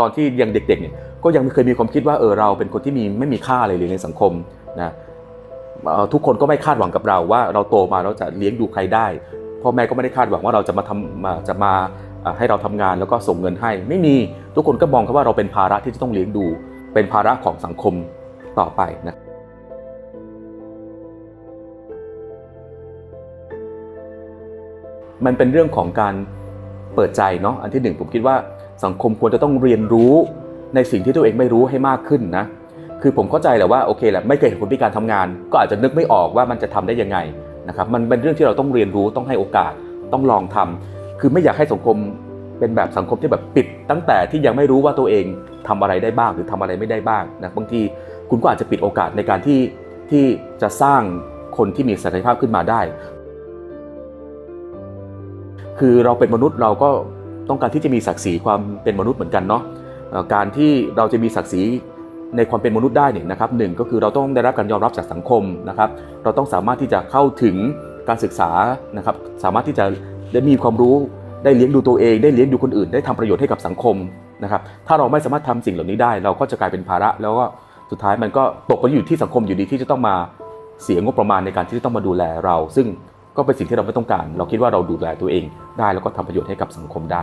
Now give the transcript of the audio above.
ตอนที่ยังเด็กๆเนี่ยก็ยังไม่เคยมีความคิดว่าเออเราเป็นคนที่มีไม่มีค่าอะไรเลยในสังคมนะทุกคนก็ไม่คาดหวังกับเราว่าเราโตมาเราจะเลี้ยงดูใครได้พ่อแม่ก็ไม่ได้คาดหวังว่าเราจะมาทำมาจะมาให้เราทำงานแล้วก็ส่งเงินให้ ไม่มีทุกคนก็มองแค่ว่าเราเป็นภาระที่จะต้องเลี้ยงดู เป็นภาระของสังคมต่อไปนะมันเป็นเรื่องของการเปิดใจเนาะอันที่หนึ่งผมคิดว่า สังคมควรจะต้องเรียนรู้ในสิ่งที่ตัวเองไม่รู้ให้มากขึ้นนะคือผมเข้าใจแหละว่าโอเคแหละไม่เคยเห็นคนพิการทำงาน ก็อาจจะนึกไม่ออกว่ามันจะทำได้ยังไงนะครับมันเป็นเรื่องที่เราต้องเรียนรู้ต้องให้โอกาสต้องลองทำคือไม่อยากให้สังคมเป็นแบบสังคมที่แบบปิด ตั้งแต่ที่ยังไม่รู้ว่าตัวเองทำอะไรได้บ้างหรือทำอะไรไม่ได้บ้างนะบางทีคุณก็อาจจะปิดโอกาสในการที่ที่จะสร้างคนที่มีศักยภาพขึ้นมาได้ คือเราเป็นมนุษย์เราก็ ต้องการที่จะมีศักดิ์ศรีความเป็นมนุษย์เหมือนกันเนาะการที่เราจะมีศักดิ์ศรีในความเป็นมนุษย์ได้เนี่ยนะครับหนึ่งก็คือเราต้องได้รับการยอมรับจากสังคมนะครับ เราต้องสามารถที่จะเข้าถึงการศึกษานะครับ สามารถที่จะได้มีความรู้ได้เลี้ยงดูตัวเอง ได้เลี้ยงดูคนอื่น ได้ทำประโยชน์ให้กับสังคมนะครับ ถ้าเราไม่สามารถทำสิ่งเหล่านี้ได้ เราก็จะกลายเป็นภาระ แล้วก็สุดท้ายมันก็ตกไปอยู่ที่สังคมอยู่ดีที่จะต้องมาเสียงบประมาณในการที่จะต้องมาดูแลเรา ซึ่ง ก็เป็นสิ่งที่เราไม่ต้องการ เราคิดว่าเราดูแลตัวเองได้แล้วก็ทำประโยชน์ให้กับสังคมได้